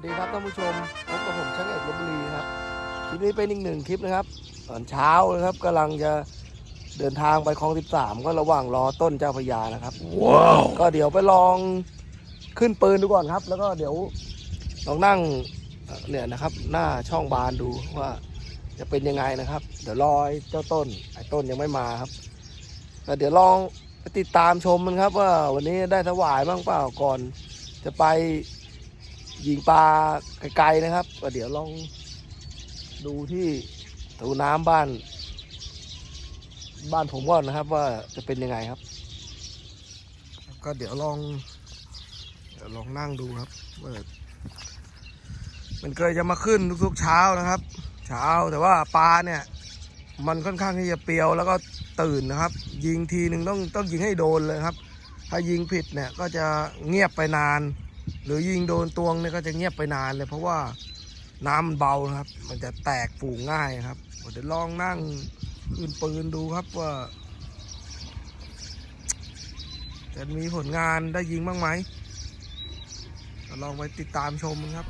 วัสดีครับท่านผู้ชมพบกับผมช่างเอกลบบุรีครับคลิปนี้เป็นอีกหนึ่งคลิปนะครับ ตอนเช้านะครับกำลังจะเดินทางไปคลอง 13 ก็ระหว่างรอต้นเจ้าพระยานะครับว้าวก็เดี๋ยวไปลองขึ้นปืนดูก่อนครับ แล้วก็เดี๋ยวลองนั่งเอ่อเนี่ยนะครับ หน้าช่องบานดูว่าจะเป็นยังไงนะครับ เดี๋ยวรอไอ้เจ้าต้นไอ้ต้นยังไม่มาครับก็เดี๋ยวลองไปติดตามชมมันครับ ว่าวันนี้ได้ถวายบ้างเปล่าก่อนจะไป ยิงปลาไกลๆนะครับก็เดี๋ยวลองดูที่ตูน้ำบ้าน บ้านผมก่อนนะครับ ว่าจะเป็นยังไงครับ ก็เดี๋ยวลองเดี๋ยวลองนั่งดูครับว่ามันเคยจะมาขึ้นทุกๆเช้านะครับ เช้าแต่ว่าปลาเนี่ย มันค่อนข้างที่จะเปรียวแล้วก็ตื่นนะครับ ยิงทีหนึ่งต้องต้องยิงให้โดนเลยครับ ถ้ายิงผิดเนี่ยก็จะเงียบไปนาน หรือยิงโดนตวงเนี่ยก็จะเงียบไปนานเลย เพราะว่าน้ำมันเบานะครับ มันจะแตกฝูงง่ายครับเดี๋ยวลองนั่งขึ้นปืนดูครับว่า จะมีผลงานได้ยิงบ้างไหมลองไปติดตามชมครับ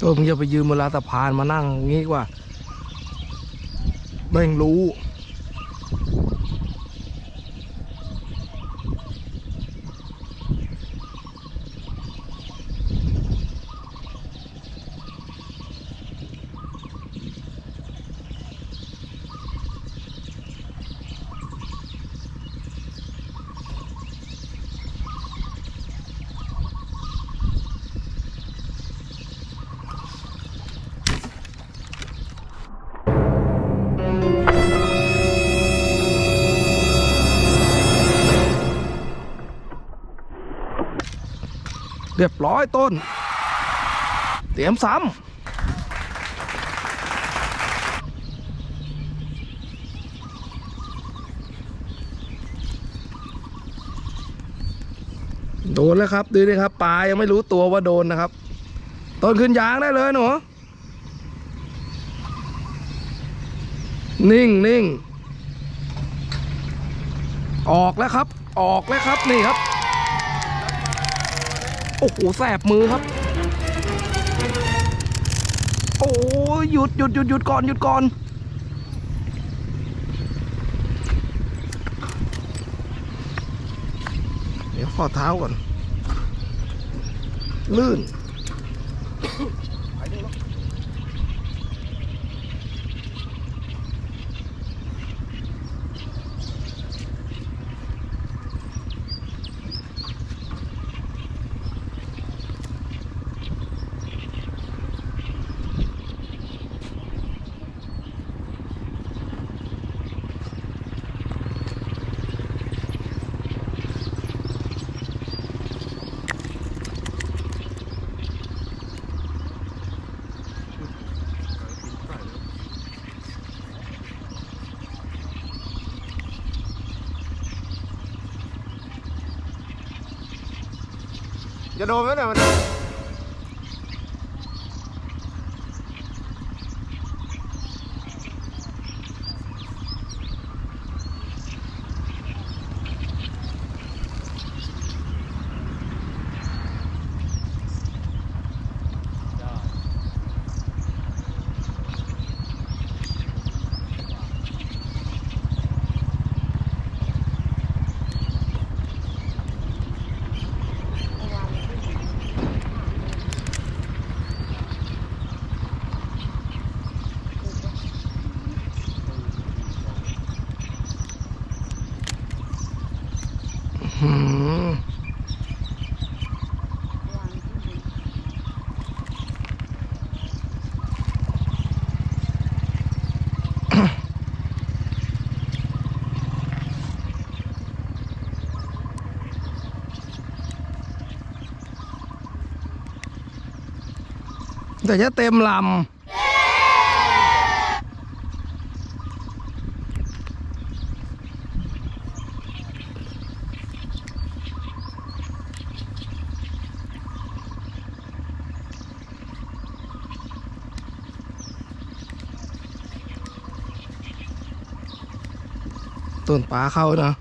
ตัวมึงจะไปยืมเวลาสะพานมานั่งงี้กว่าแม่งรู้ เรียบร้อยต้น เตรียมซ้ำโดนแล้วครับดูดิครับปลายังไม่รู้ตัวว่าโดนนะครับ ต้นขึ้นยางได้เลยหนูนิ่งนิ่งออกแล้วครับ ออกแล้วครับนี่ครับ โอ้โหแสบมือครับ โอ้หยุดหยุดหยุดหยุดก่อนหยุดก่อนเดี๋ยวข้อเท้าก่อน ลื่น จะโดนไหมเนี่ยมัน thì trái tim làm. Tuần phá khâu nữa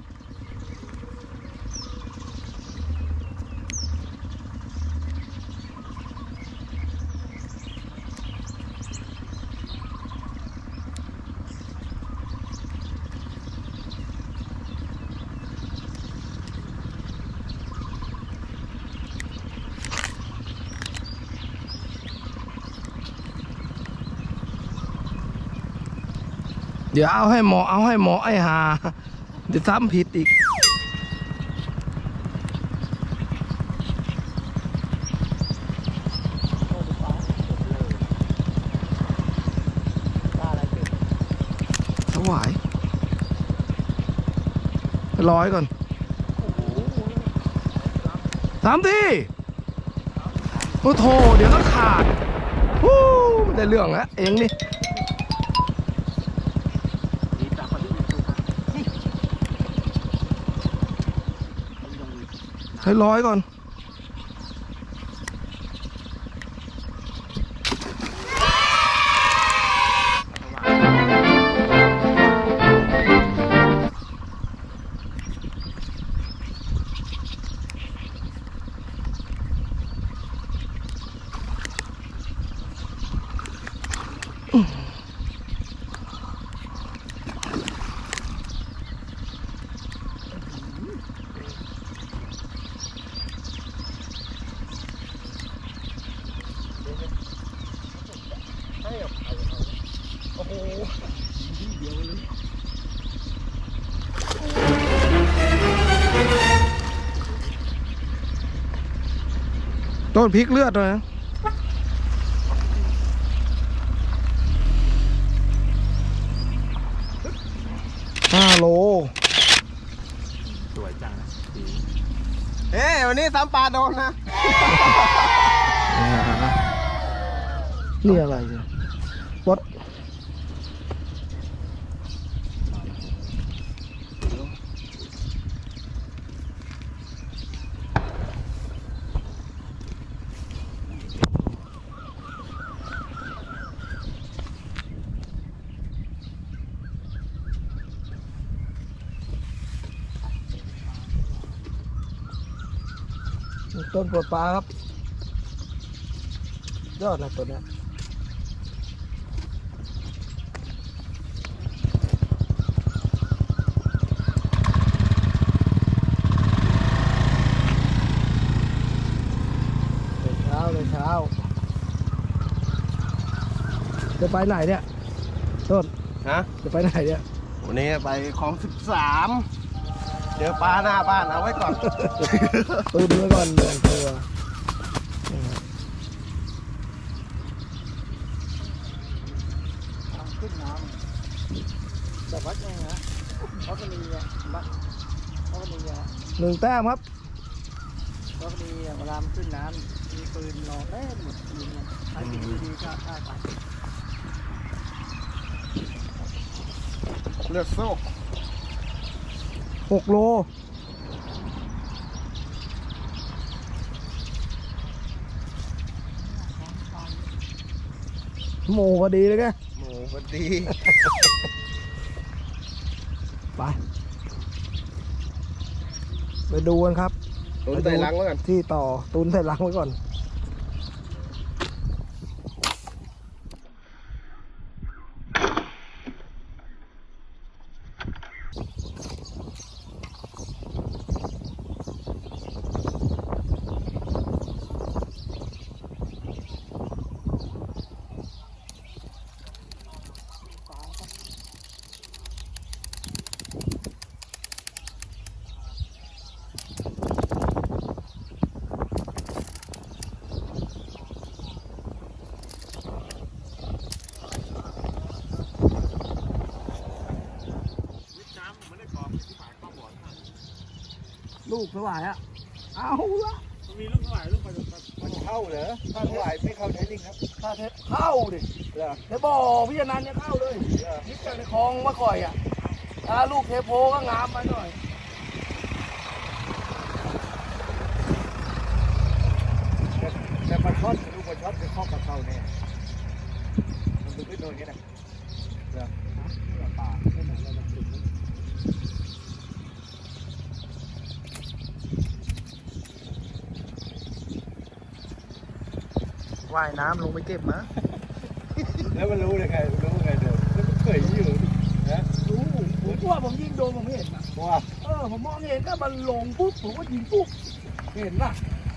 ดี๋ยวเอาให้หมอเอาให้หมอไอ้หาเดี๋ยวซ้ำผิดอีกถวายไปร้อยก่อนสามทีโอ้โถเดี๋ยวก็ขาด ฮู้ไม่ได้เรื่องแล้วเองนี่ ให้ร้อยก่อน ต้นพริกเลือดเลยนะห้าโล สวยจังนะสีเฮ้ยวันนี้ซ้ำปลาโดนนะ นี่อะไรเนี่ย วัดต้นปวดปลาครับ ยอดนะตัวเนี้ย เลยเช้าเลยเช้า จะ ไปไหนเนี่ยต้นฮะจะไปไหนเนี่ยวันนี้ไปคลองสิบสามเจอปลาหน้าบ้านเอาไว้ก่อนปืนไว้ก่อนหนึ่งตัวขึ้นน้ำแต่วัดยังไงฮะวัดมณีอะวัดวัดมณีอะหนึ่งแต้มครับวัดมณีอะเวลามันขึ้นน้ำมีปืนรอเต้นหมดยิงอะใครยิงดีก็ฆ่าไป เลือดโซกหกโลโมพอดีเลยแกหมูพอดี ไป ไปดูกันครับ ตุนใส่ลังไว้ก่อน ที่ต่อตุนใส่ลังไว้ก่อน ลูกสวายอะเอาละมันเข้าเหรอถ้าเท่าไหร่ไม่เข้าใช้ลิงครับถ้าเทปเข้าดิเหรอในบ่อพี่อนันต์เนี่ยเข้าเลยนิดจากในคลองมาก่อยอะถ้าลูกเทโพก็งามไปหน่อยแต่แต่ปลาช่อนลูกปลาช่อนคือข้อปลาเข้าแน่มันเป็นขึ้นโดนอย่างนี้นะเหรอป่า ว่ายน้ำลงไปเก็บมา แล้วมันรู้เลยไงรู้ไงเดินแล้วมันเคยอยู่นะรู้ผมกลัวผมยิงโดนผมไม่เห็นนะว่าเออผมมองเห็นถ้ามันลงปุ๊บผมก็ยิงปุ๊บเห็นป่ะ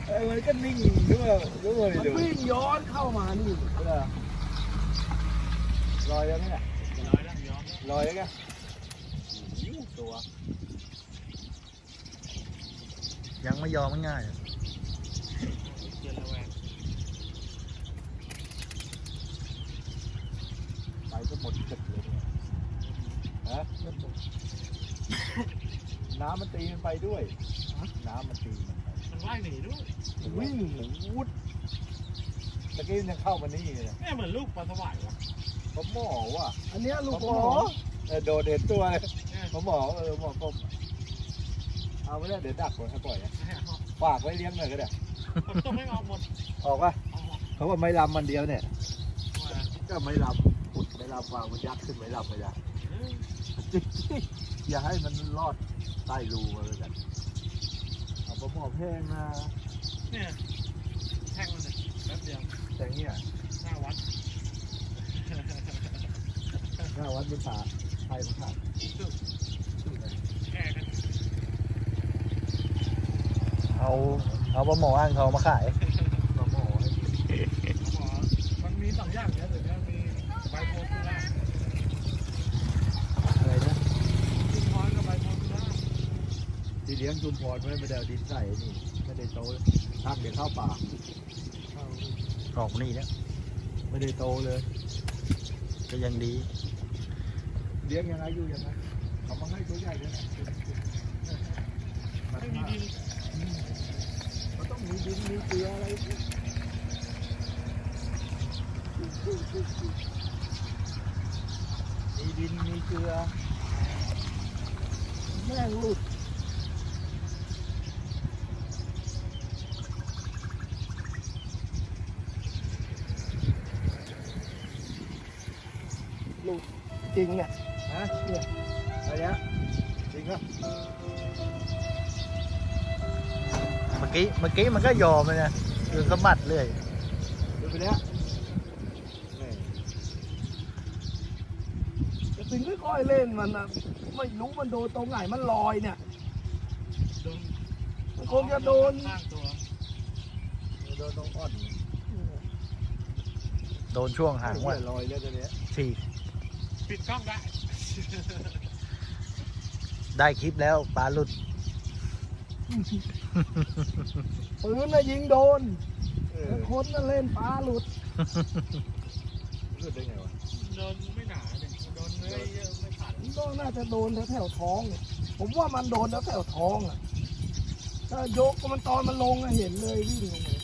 เออมันก็นิ่งหรือว่าหรือว่าไม่มันดูวิ่งย้อนเข้ามานี่เออลอยแล้วไหมเนี่ยลอยแล้วไงตัว ยังไม่ยอมง่ายไก็หมดตึกเลยเนี่ยฮะน้ำมันตีมันไปด้วย น้ำมันตีมันไปมันว่ายหนีด้วยวิ่งวุดตะกี้มันยังเข้ามานี่เลยเนี่ยเหมือนลูกปลาสวายวะผมหมอว่ะอันเนี้ยลูกผผมมหมอเออโดดเห็นตัวเลยเนี่ยผมหมอเออหมอกบเอาไม่ได้เดี๋ยวดักไว้ให้ปล่อยนะให้เอาฝากไว้เลี้ยงหน่อยก็ได้ผมต้องให้เอาหมดออกป่ะเอาหมดเขาว่าไม่ลำมันเดียวเนี่ยมาก็ไม่ลำอุดไม่ ลำวางมันยักษ์ขึ้นไม่ลำไม่ได้เออจริงๆอย่าให้มันรอดใต้รูมาเลยกันเอาปลาหมอแพงนะเนี่ยแท่งมันเลยแป๊บเดียวแต่เงี้ยหน้าวัดหน้าวัดบุญตาไทยพระธาตุแก่กันเอาเอาปลาหมออ่างทองมาขาย ปลาหมอให้ หมอมันมีสองอย่างเนี่ยเดี๋ยวนี้มีใบโพธิ์ล่า อะไรนะ ชุมพรกับใบโพธิ์ล่า ที่เลี้ยงชุมพรไม่ได้เอาดินใส่นี่ไม่ได้โตทักเดี๋ยวเข้าป่าออกนี่แล้วไม่ได้โตเลย ก็ยังดี เลี้ยงยังไงอยู่ยังไงเขามาให้ตัวใหญ่เลยนะไม่มีดินมันต้องมีดินมีเกลืออะไรมีดินมีเกลือแม่งหลุด จริงเนี่ยฮะเนี่ยอะไรเนี้ยจริงเหรอเมื่อกี้เมื่อกี้มันก็ยอมเลยนะยืนสะบัดเลยดูไปเนี้ยนี่แต่ถึงค่อยๆเล่นมันนะไม่รู้มันโดนตรงไหนมันลอยเนี่ยโดนมันคงจะโดนข้างตัวโดนตรงอ่อนโดนช่วงหางว่าลอยแล้วตัวเนี้ยฉีก ปิดกล้องได้ได้คลิปแล้วปลาหลุด ปืนน่ะยิงโดนเออคนน่ะเล่นปลาหลุด รู้ได้ไงวะโดนไม่หนาเนี่ยโดนเนื้อเยอะไม่ขาดมันก็น่าจะโดนแถวๆท้อง ผมว่ามันโดนแถวๆท้องอะถ้ายกมันตอนมันลงอะเห็นเลยวิ่งลงเลย